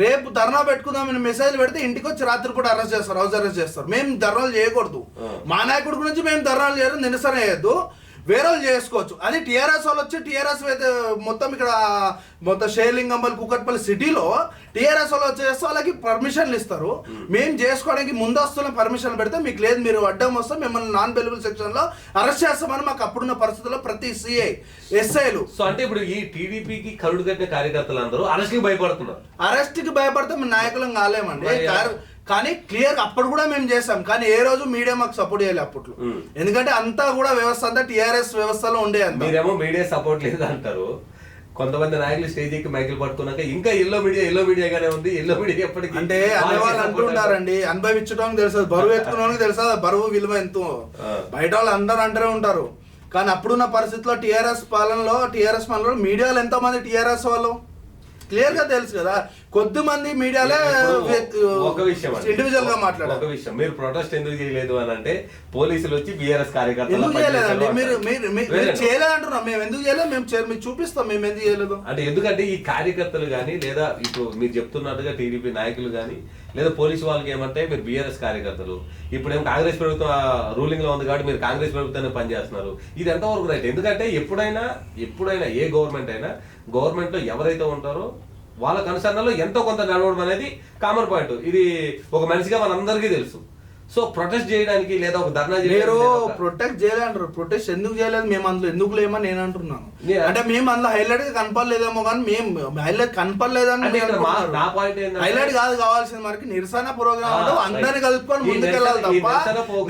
రేపు ధర్నా పెట్టుకుందామని మెసేజ్ పెడితే ఇంటికి వచ్చి రాత్రి కూడా అరెస్ట్ చేస్తారు హౌస్ అరెస్ట్ చేస్తారు. మేము ధర్నాలు చేయకూడదు. మా నాయకుడి గురించి మేము ధర్నాలు చేయడం నిరసన చేయొద్దు. వేరే వాళ్ళు చేసుకోవచ్చు. అది టీఆర్ఎస్ వాళ్ళు వచ్చి టీఆర్ఎస్ అయితే మొత్తం ఇక్కడ మొత్తం షేర్లింగంపల్లి కుక్కట్పల్లి సిటీలో టీఆర్ఎస్ వాళ్ళు వచ్చి చేస్తే వాళ్ళకి పర్మిషన్లు ఇస్తారు. మేము. చేసుకోవడానికి ముందస్తున్న పర్మిషన్ పెడితే మీకు లేదు మీరు అడ్డం వస్తే మిమ్మల్ని నాన్ బెలిబుల్ సెక్షన్లో అరెస్ట్ చేస్తామని మాకు అప్పుడున్న పరిస్థితుల్లో ప్రతి సిఐ ఎస్ఐలు. సో అంటే ఇప్పుడు ఈ టీడీపీకి కరుడు కట్టిన కార్యకర్తలు అందరూ అరెస్ట్కి భయపడుతున్నారు. అరెస్ట్కి భయపడితే మేము నాయకులం కాలేమండి. కానీ క్లియర్ అప్పుడు కూడా మేము చేసాం కానీ ఏ రోజు మీడియా మాకు సపోర్ట్ చేయాలి అప్పట్లో. ఎందుకంటే అంతా కూడా వ్యవస్థ అంతా టిఆర్ఎస్ వ్యవస్థలో ఉండే మీరేమో మీడియా సపోర్ట్ లేదు అంటారు కొంతమంది నాయకులు స్టేజ్ ఎక్కి మైకిల్ పట్టుకున్నాక ఇంకా ఎల్లో మీడియా ఎల్లో మీడియాగానే ఉంది. ఎల్లో మీడియా ఎప్పటికీ అంటే వాళ్ళు అంటుంటారండి అనుభవించడానికి తెలుసు బరువు ఎత్తుకున్నానికి తెలుసా? బరువు విలువ ఎంతో. బయట వాళ్ళు అందరూ అంటూనే ఉంటారు. కానీ అప్పుడున్న పరిస్థితిలో టిఆర్ఎస్ పాలనలో టిఆర్ఎస్ పాలనలో మీడియాలో ఎంతో మంది టిఆర్ఎస్ వాళ్ళు? క్లియర్గా తెలుసు కదా కొద్ది మంది మీడియాలే ఒక విషయం. ఇండివిజువల్గా ఒక మాట్లాడారు. విషయం మీరు ప్రొటెస్ట్ ఎందుకు చేయలేదు అని అంటే పోలీసులు వచ్చి బిఆర్ఎస్ కార్యకర్తలు చేయలేదండి? మీరు మీరు మీరు- వేరే. మీరు చేయలేదు అంటున్నాం మేము ఎందుకు చేయలేదు? మేము మీకు చూపిస్తాం. మేము ఎందుకు చేయలేదు? అంటే ఎందుకంటే ఈ కార్యకర్తలు కానీ లేదా ఇప్పుడు మీరు చెప్తున్నట్టుగా టీడీపీ నాయకులు కానీ లేదా పోలీసు వాళ్ళకి ఏమంటే మీరు బీఆర్ఎస్ కార్యకర్తలు ఇప్పుడేమో కాంగ్రెస్ ప్రభుత్వం రూలింగ్లో ఉంది కాబట్టి మీరు కాంగ్రెస్ ప్రభుత్వాన్ని పనిచేస్తున్నారు. ఇది ఎంతవరకు రైట్ ఎందుకంటే ఎప్పుడైనా ఎప్పుడైనా ఏ గవర్నమెంట్ అయినా గవర్నమెంట్లో ఎవరైతే ఉంటారో వాళ్ళ కన్సర్న్లో ఎంతో కొంత నడవడం అనేది కామన్ పాయింట్ ఇది ఒక మనిషిగా మనందరికీ తెలుసు. సో ప్రొటెస్ట్ చేయడానికి లేదా ఒక ధర్నా మీరు ప్రొటెక్ట్ చేయలేదు అంటారు. ప్రొటెక్ట్ ఎందుకు చేయలేదు? మేము అందులో ఎందుకు లేమని నేను అంటున్నాను. అంటే మేము అందులో హైలైట్గా కనపడలేదేమో కానీ మేము హైలైట్ కనపడలేదని నా హైలైట్ కాదు కావాల్సింది మనకి నిరసన ప్రోగ్రామ్ అంటే. అందరిని కలుపుకొని ముందుకెళ్ళాలి తప్ప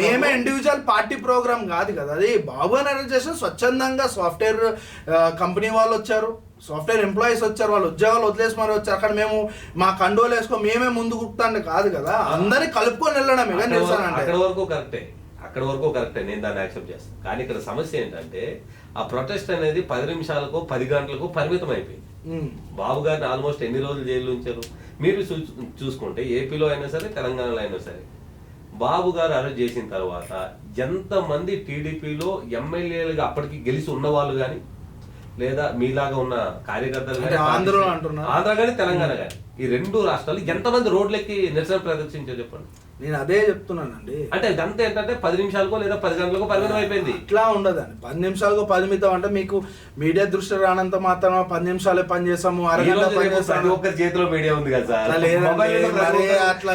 మేమే ఇండివిజువల్ పార్టీ ప్రోగ్రామ్ కాదు కదా. అది బాబు అని చేసిన స్వచ్ఛందంగా సాఫ్ట్వేర్ కంపెనీ వాళ్ళు వచ్చారు. సాఫ్ట్వేర్ ఎంప్లాయీస్ వచ్చారు వాళ్ళు ఉద్యోగాలు వదిలేసి మరి వచ్చారు. అక్కడ మేము మా కండోలు వేసుకో మేమే ముందు కుట్టాండి కాదు కదా. అందరిని కలుపుకొని వెళ్ళడమే కదా అక్కడ నిరసన వరకు- అంటే అక్కడ వరకు కరెక్టే. అక్కడ వరకు కరెక్టే. నేను దాన్ని యాక్సెప్ట్ చేస్తాను. కానీ ఇక్కడ సమస్య ఏంటంటే ఆ ప్రొటెస్ట్ అనేది పది నిమిషాలకు పది గంటలకు పరిమితం అయిపోయింది. బాబు గారిని ఆల్మోస్ట్ ఎన్ని రోజులు జైలు ఉంచారు? మీరు చూ- చూసుకుంటే ఏపీలో అయినా సరే తెలంగాణలో అయినా సరే బాబు గారు అరెస్ట్ చేసిన తర్వాత ఎంతమంది టీడీపీలో ఎమ్మెల్యేలుగా అప్పటికి గెలిచి ఉన్న వాళ్ళు కానీ లేదా మీలాగా ఉన్న కార్యకర్తలు అంటున్నారా? ఆంధ్ర కానీ తెలంగాణ కానీ ఈ రెండు రాష్ట్రాలు ఎంతమంది రోడ్లెక్కి నిరసన ప్రదర్శించారు చెప్పండి? నేను అదే చెప్తున్నానండి. అంటే ఇదంతా ఏంటంటే పది నిమిషాలకో లేదా పది గంటలకో పరిమితం అయిపోయింది. ఇట్లా ఉండదండి. పది నిమిషాలకు పరిమితం అంటే మీకు మీడియా దృష్టి రానంత మాత్రం పది నిమిషాలే పని చేసాము అరగంట పని ఒక్కరి చేతిలో మీడియా ఉంది కదా అట్లా.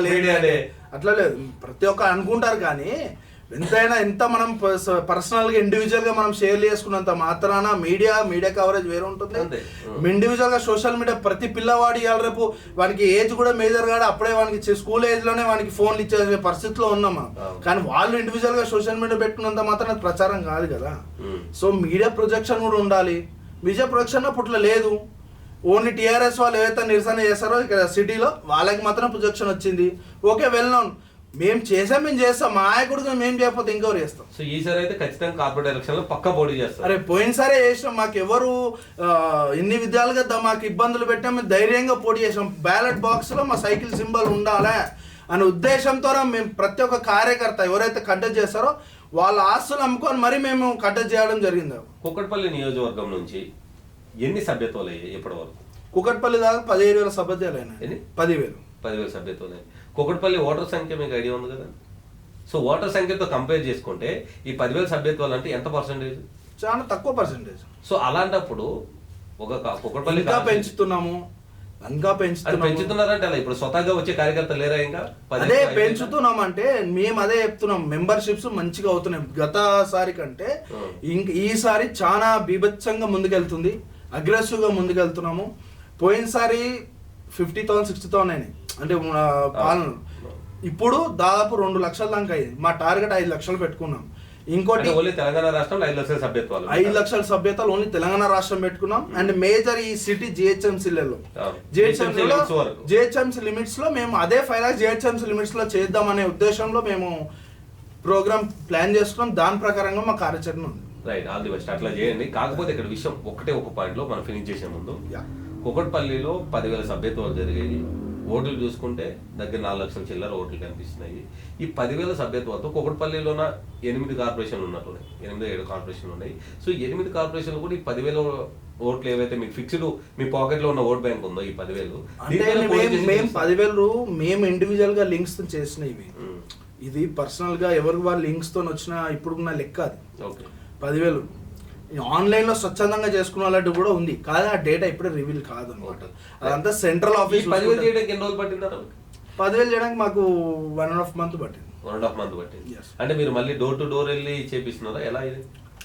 లేదు. అట్లా లేదు. ప్రతి ఒక్క అనుకుంటారు కానీ ఎంతైనా ఎంత మనం పర్సనల్గా ఇండివిజువల్గా మనం షేర్ చేసుకున్నంత మాత్రాన మీడియా మీడియా కవరేజ్ వేరే ఉంటుంది. అంతే. ఇండివిజువల్గా సోషల్ మీడియా ప్రతి పిల్లవాడి ఇవాళ రేపు. వానికి ఏజ్ కూడా మేజర్ కాదు అప్పుడే వానికి స్కూల్ ఏజ్లోనే వానికి ఫోన్లు ఇచ్చే పరిస్థితిలో ఉన్నాం మనం. కానీ వాళ్ళు ఇండివిజువల్గా సోషల్ మీడియా పెట్టుకున్నంత మాత్రం అది ప్రచారం కాదు కదా. సో మీడియా ప్రొజెక్షన్ కూడా ఉండాలి. విజయ ప్రొజెక్షన్ అప్పట్లో లేదు. ఓన్లీ టీఆర్ఎస్ వాళ్ళు ఏవైతే నిరసన చేస్తారో ఇక్కడ సిటీలో వాళ్ళకి మాత్రం ప్రొజెక్షన్ వచ్చింది. Okay well known. మేము చేసాం మేము చేస్తాం. మా నాయకుడికి మేము చేయకపోతే ఇంకెవరు చేస్తాం సో ఈసారి అయితే ఖచ్చితంగా కార్పొరేట్ ఎలక్షన్లో పక్క పోటీ చేస్తారు. అరే పోయినసారే చేసాం మాకు ఎవరు ఇన్ని విధాలుగా మాకు ఇబ్బందులు పెట్టాం మేము ధైర్యంగా పోటీ చేసాం బ్యాలెట్ బాక్స్లో మా సైకిల్ సింబల్ ఉండాలి అనే ఉద్దేశంతో మేము ప్రతి ఒక్క కార్యకర్త ఎవరైతే కంటెస్ట్ చేస్తారో వాళ్ళ ఆస్తులు అమ్ముకొని మరీ మేము కంటెస్ట్ చేయడం జరిగింది. కుక్కట్పల్లి నియోజకవర్గం నుంచి ఎన్ని సభ్యత్వాలు అయ్యాయి ఇప్పటి వరకు దాకా పదిహేడు వేల సభ్యతలు ఎన్ని? అయినాయి పదివేలు. పదివేల సభ్యత్వాలు అయ్యాయి కుక్కట్పల్లి ఓటర్ సంఖ్య మీకు ఐడియా ఉంది కదా? సో ఓటర్ సంఖ్యతో కంపేర్ చేసుకుంటే ఈ పదివేల సభ్యత్వాలు అంటే ఎంత పర్సెంటేజ్ చాలా తక్కువ పర్సెంటేజ్ సో అలాంటప్పుడు ఒక క- కుక్కట్పల్లి ఇంకా కాన్స్టిట్యూన్సీ- పెంచుతున్నాము. ఇంకా అది పెంచుతున్నాము. పెంచుతున్నారంటే అలా ఇప్పుడు స్వతహాగా వచ్చే కార్యకర్తలు లేరా ఇంకా? పది- అదే పెంచుతున్నాం అంటే మేము అదే చెప్తున్నాం. మెంబర్షిప్స్ మంచిగా అవుతున్నాయి. గతసారి కంటే. ఇంక ఈసారి చాలా బీభత్సంగా ముందుకెళ్తుంది. అగ్రెసివ్గా ముందుకెళ్తున్నాము. పోయినసారి ఫిఫ్టీ థౌసండ్ సిక్స్టీ థౌసండ్ అయినాయి. అంటే మన పాలన. ఇప్పుడు దాదాపు రెండు లక్షల దాకా అయింది మా టార్గెట్ ఐదు లక్షలు పెట్టుకున్నాం. ఇంకోటి ఓన్లీ తెలంగాణ రాష్ట్రంలో ఐదు లక్షల సభ్యత్వాలు. ఐదు లక్షల సభ్యతలు ఓన్లీ తెలంగాణ రాష్ట్రం పెట్టుకున్నాం. అండ్ మేజర్ ఈ సిటీ జిహెచ్ఎంసీలలో అవును. జిహెచ్ఎంసీ లిమిట్స్లో మేము అదే ఫైవ్ లాక్స్ జిహెచ్ఎంసీ లిమిట్స్లో చేద్దామనే ఉద్దేశంలో మేము ప్రోగ్రామ్ ప్లాన్ చేసుకున్నాం. దాని ప్రకారంగా మా కార్యాచరణ ఉంది. Right all the best. అట్లా చేయండి. కాకపోతే ఇక్కడ విషయం ఒకటే ఒక పాయింట్లో మనం ఫినిష్ చేసే ముందు. కుకట్పల్లిలో పదివేల సభ్యత్వాలు జరిగాయి. ఓట్లు చూసుకుంటే దగ్గర నాలుగు లక్షల చిల్లర ఓట్లు కనిపిస్తున్నాయి. ఈ పదివేల సభ్యత్వాలతో కుకట్పల్లిలోన ఎనిమిది కార్పొరేషన్లు ఉన్నట్టున్నాయి. ఎనిమిది ఏడు కార్పొరేషన్లు ఉన్నాయి. సో ఎనిమిది కార్పొరేషన్లు కూడా ఈ పదివేల ఓట్లు ఏవైతే మీకు ఫిక్స్డ్ మీ పాకెట్లో ఉన్న ఓట్ బ్యాంక్ ఉందో ఈ పదివేలు మేము. పదివేలు మేము ఇండివిజువల్గా లింక్స్ చేసినాయి ఇవి. ఇది పర్సనల్గా ఎవరికి వాళ్ళు లింక్స్తో వచ్చిన ఇప్పుడున్న లెక్క అది. పదివేలు. ఆన్లైన్లో స్వచ్ఛందంగా చేసుకున్న కూడా ఉంది. కానీ ఆ డేటా ఇప్పుడే రివీల్ కాదు అనమాట అదంతా సెంట్రల్ ఆఫీస్ పదివేలు చేయడానికి ఎన్ని రోజులు పట్టిందా పదివేలు చేయడానికి మాకు వన్ అండ్ హాఫ్ మంత్ పట్టింది. వన్ అండ్ హాఫ్ మంత్ పట్టింది. అంటే మీరు మళ్ళీ డోర్ టు డోర్ వెళ్ళి చేపిస్తున్నారా? ఎలా ఇది?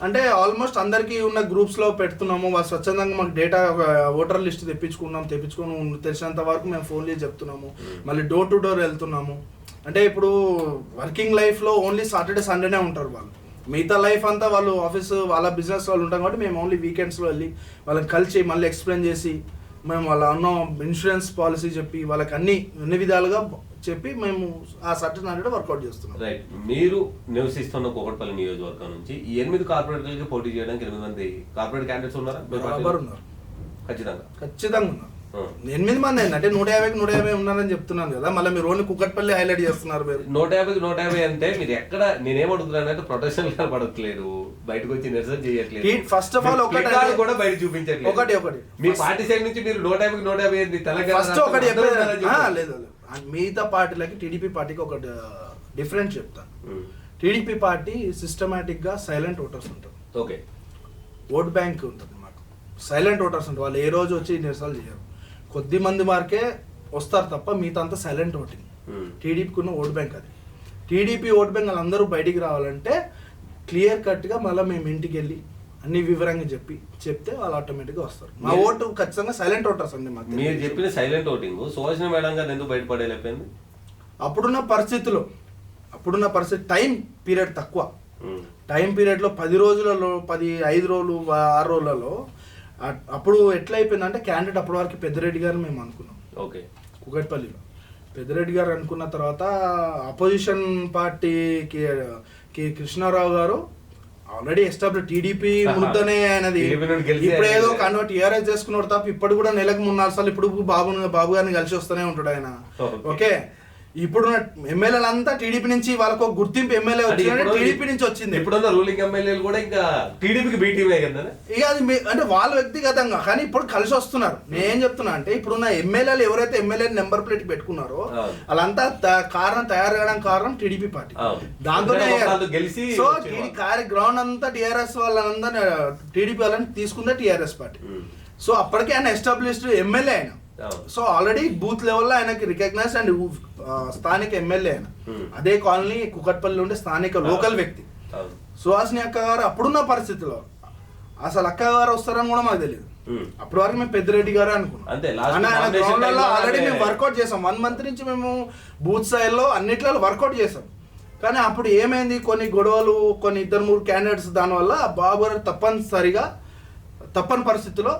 అంటే ఆల్మోస్ట్ అందరికీ ఉన్న గ్రూప్స్లో పెడుతున్నాము. వాళ్ళు స్వచ్ఛందంగా మాకు డేటా ఓటర్ లిస్ట్ తెప్పించుకున్నాం. తెప్పించుకుని తెలిసినంత వరకు మేము ఫోన్ చేసి చెప్తున్నాము. మళ్ళీ డోర్ టు డోర్ వెళ్తున్నాము. అంటే ఇప్పుడు వర్కింగ్ లైఫ్లో ఓన్లీ సాటర్డే సండేనే ఉంటారు వాళ్ళు. మిగతా లైఫ్ అంతా వాళ్ళు ఆఫీస్ వాళ్ళ బిజినెస్ వాళ్ళు ఉంటాం కాబట్టి మేము ఓన్లీ వీకెండ్స్లో వెళ్ళి వాళ్ళని కలిసి మళ్ళీ ఎక్స్ప్లెయిన్ చేసి మేము వాళ్ళ అన్న ఇన్సూరెన్స్ పాలసీ చెప్పి వాళ్ళకి అన్ని అన్ని విధాలుగా చెప్పి మేము ఆ సర్టన్ హండ్రెడ్ వర్కౌట్ చేస్తున్నాం. రైట్ మీరు నివసిస్తున్న కోకట్పల్లి నియోజకవర్గం నుంచి ఈ ఎనిమిది కార్పొరేటర్లకి పోటీ చేయడానికి ఎనిమిది మంది కార్పొరేట్ క్యాండిడేట్స్ ఉన్నారా? బరాబర్ ఉన్నారు ఖచ్చితంగా. ఖచ్చితంగా ఉన్నారు. ఎనిమిది మంది అయింది అంటే నూట యాభైకి నూట యాభై ఉన్నారని చెప్తున్నాను కదా మళ్ళీ మీరు ఓన్లీ కుక్కట్పల్లి హైలైట్ చేస్తున్నారు మీరు. నూట యాభైకి నూట యాభై అంటే మీరు ఎక్కడ నేనేం అడుగుతున్నాను అంటే ప్రొటెక్షన్ పడట్లేదు. బయటకు వచ్చి నిరసన చేయట్లేదు. Of all మీరు ఒకటి కూడా బయట చూపించట్లేదు. ఒకటి, ఒకటి. మీ పార్టీ సైడ్ నుంచి మీరు నూట యాభైకి నూట యాభై ఏంది తెలంగాణ ఫస్ట్ ఒకటి. లేదు మిగతా పార్టీలకి టీడీపీ పార్టీకి ఒకటి డిఫరెంట్ చెప్తాను. ఉమ్. టీడీపీ పార్టీ సిస్టమేటిక్గా సైలెంట్ ఓటర్స్ ఉంటారు. ఓకే ఓట్ బ్యాంక్ ఉంటుంది మాకు. సైలెంట్ ఓటర్స్ ఉంటారు. వాళ్ళు ఏ రోజు వచ్చి నిరసనలు చేయరు. కొద్ది మంది మార్కే వస్తారు తప్ప మిగతా అంతా సైలెంట్ ఓటింగ్. టీడీపీకి ఉన్న ఓట్ బ్యాంక్ అది. టీడీపీ ఓట్ బ్యాంక్ వాళ్ళందరూ బయటికి రావాలంటే క్లియర్ కట్గా మళ్ళీ మేము ఇంటికి వెళ్ళి అన్ని వివరంగా చెప్పి చెప్తే వాళ్ళు ఆటోమేటిక్గా వస్తారు. మా ఓటు ఖచ్చితంగా సైలెంట్ ఓటర్స్ అండి మాకు మీరు చెప్పిన సైలెంట్ ఓటింగ్ సుహాసిన మేడం గారు ఎందుకు బయటపడేలేకపోయింది అప్పుడున్న పరిస్థితుల్లో అప్పుడున్న పరిస్థితి టైం పీరియడ్ తక్కువ. టైం పీరియడ్లో పది రోజులలో పది ఐదు రోజులు ఆరు రోజులలో అప్పుడు ఎట్లా అయిపోయిందంటే క్యాండిడేట్ అప్పటి వరకు పెద్దిరెడ్డి గారు మేము అనుకున్నాం. ఓకే. కుకట్పల్లిలో పెద్దిరెడ్డి గారు అనుకున్న తర్వాత అపోజిషన్ పార్టీకి కె కృష్ణారావు గారు ఆల్రెడీ ఎస్టాబ్లిష్ టీడీపీ ముద్దనే ఆయనది. ఇప్పుడు ఏదో కన్వర్ట్ టీఆర్ఎస్ చేసుకున్నాడు తప్ప ఇప్పుడు కూడా నెలకు మూడు నాలుగు సార్లు ఇప్పుడు బాబు బాబు గారిని కలిసి వస్తూనే ఉంటాడు ఆయన. ఓకే? ఇప్పుడు ఎమ్మెల్యేలు అంతా టీడీపీ నుంచి వాళ్ళకు గుర్తింపు ఎమ్మెల్యే వచ్చింది టీడీపీ నుంచి వచ్చింది ఇప్పుడున్న రూలింగ్ ఎమ్మెల్యేలు కూడా ఇంకా టీడీపీకి బీటీమే కదా ఇక అది అంటే వాళ్ళ వ్యక్తిగతంగా కానీ ఇప్పుడు కలిసి వస్తున్నారు నేనేం చెప్తున్నా అంటే ఇప్పుడున్న ఎమ్మెల్యేలు ఎవరైతే ఎమ్మెల్యే నెంబర్ ప్లేట్ పెట్టుకున్నారో. వాళ్ళంతా కారణం తయారు కావడానికి కారణం టీడీపీ పార్టీ. దాంతోనే వాళ్ళు గెలిచి సో గ్రౌండ్ అంతా టీఆర్ఎస్ వాళ్ళందరూ టీడీపీ వాళ్ళని తీసుకుందే టీఆర్ఎస్ పార్టీ ఉమ్. సో అప్పటికే ఆయన ఎస్టాబ్లిష్డ్ ఎమ్మెల్యే ఆయన అవును. సో ఆల్రెడీ బూత్ లెవెల్లో ఆయనకి రికగ్నైజ్ అండ్ స్థానిక ఎమ్మెల్యే ఆయన. Hmm. అదే కాలనీ కుకట్పల్లి ఉండే స్థానిక లోకల్ వ్యక్తి. సుహాసిని అక్క గారు అప్పుడున్న పరిస్థితిలో అసలు అక్క గారు వస్తారని కూడా మాకు తెలియదు ఉమ్. అప్పటి వరకు మేము పెద్దిరెడ్డి గారు అనుకున్నాం. ఆల్రెడీ మేము వర్కౌట్ చేసాం. వన్ మంత్ నుంచి మేము బూత్ స్థాయిలో అన్నిట్లో వర్కౌట్ చేసాం. కానీ అప్పుడు ఏమైంది? కొన్ని గొడవలు కొన్ని ఇద్దరు మూడు క్యాండిడేట్స్ దానివల్ల బాబు గారు తప్పనిసరిగా తప్పని పరిస్థితిలో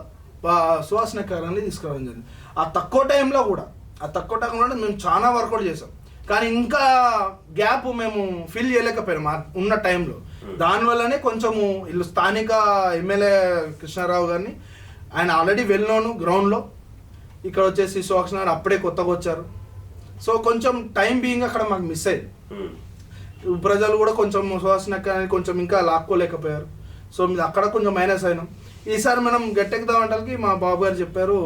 సుహాసిని అక్క గారిని తీసుకురావడం జరిగింది. ఆ తక్కువ టైంలో కూడా ఆ తక్కువ టైంలో కూడా మేము చాలా వర్కౌట్ చేసాం కానీ ఇంకా గ్యాప్ మేము ఫిల్ చేయలేకపోయాం ఉన్న టైంలో. దానివల్లనే కొంచెము వీళ్ళు స్థానిక ఎమ్మెల్యే కృష్ణారావు గారిని ఆయన ఆల్రెడీ వెళ్ళినాను గ్రౌండ్లో ఇక్కడ వచ్చేసి సుహాక్షణ గారు అప్పుడే కొత్తగా వచ్చారు. సో కొంచెం టైం బీయింగ్ అక్కడ మాకు మిస్ అయింది ఉమ్. ప్రజలు కూడా కొంచెం సుహాసిన కొంచెం ఇంకా లాక్కోలేకపోయారు. సో అక్కడ కొంచెం మైనస్ అయినాం. ఈసారి మనం గట్టెక్కుదాం అంటే మా బాబు గారు చెప్పారు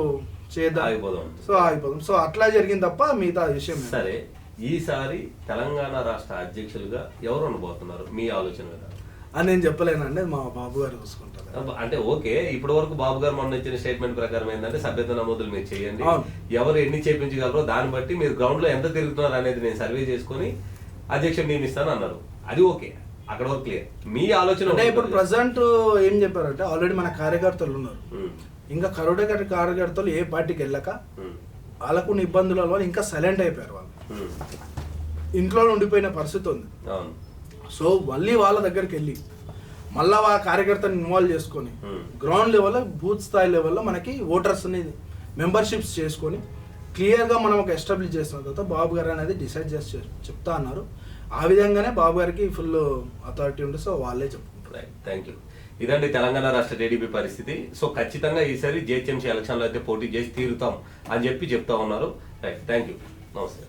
చేద్దాం ఆగిపోదాం. సో ఆగిపోదాం. సో అట్లా జరిగింది తప్ప మిగతా విషయం. సరే ఈసారి తెలంగాణ రాష్ట్ర అధ్యక్షులుగా ఎవరు ఉండబోతున్నారు? మీ ఆలోచన మీద అని నేను చెప్పలేనండి. మా బాబు గారు చూసుకుంటారు. అంటే ఓకే ఇప్పటి వరకు బాబు గారు మొన్న ఇచ్చిన స్టేట్మెంట్ ప్రకారం ఏంటంటే సభ్యత నమోదులు మీరు చేయండి. ఎవరు ఎన్ని చేపించగలరో దాన్ని బట్టి మీరు గ్రౌండ్లో ఎంత తిరుగుతున్నారు అనేది నేను సర్వే చేసుకొని అధ్యక్షుడు నియమిస్తాను అన్నారు. అది ఓకే. అక్కడ వరకు క్లియర్ మీ ఆలోచన అంటే ఇప్పుడు. ప్రజెంట్ ఏం చెప్పారంటే ఆల్రెడీ మన కార్యకర్తలు ఉన్నారు. ఇంకా కరోడా కార్యకర్తలు ఏ పార్టీకి వెళ్ళక వాళ్ళకున్న ఇబ్బందుల వల్ల ఇంకా సైలెంట్ అయిపోయారు వాళ్ళు. ఇంట్లో ఉండిపోయిన పరిస్థితి ఉంది. సో మళ్ళీ వాళ్ళ దగ్గరికి వెళ్ళి మళ్ళా ఆ కార్యకర్తని ఇన్వాల్వ్ చేసుకొని. గ్రౌండ్ లెవెల్లో బూత్ స్థాయి లెవెల్లో మనకి ఓటర్స్ని మెంబర్షిప్స్ చేసుకొని క్లియర్గా మనం ఒక ఎస్టాబ్లిష్ చేసిన తర్వాత బాబు గారు అనేది డిసైడ్ చేసి చెప్- చెప్తా అన్నారు. ఆ విధంగానే బాబు గారికి ఫుల్ అథారిటీ ఉంది సో వాళ్ళే చెప్పుకుంటారు. థ్యాంక్ యూ ఇదండి తెలంగాణ రాష్ట్ర టీడీపీ పరిస్థితి. సో ఖచ్చితంగా ఈసారి జిహెచ్ఎంసీ ఎలక్షన్లో అయితే పోటీ చేసి తీరుతాం అని చెప్పి చెప్తా ఉన్నారు. రైట్ థ్యాంక్ యూ నమస్తే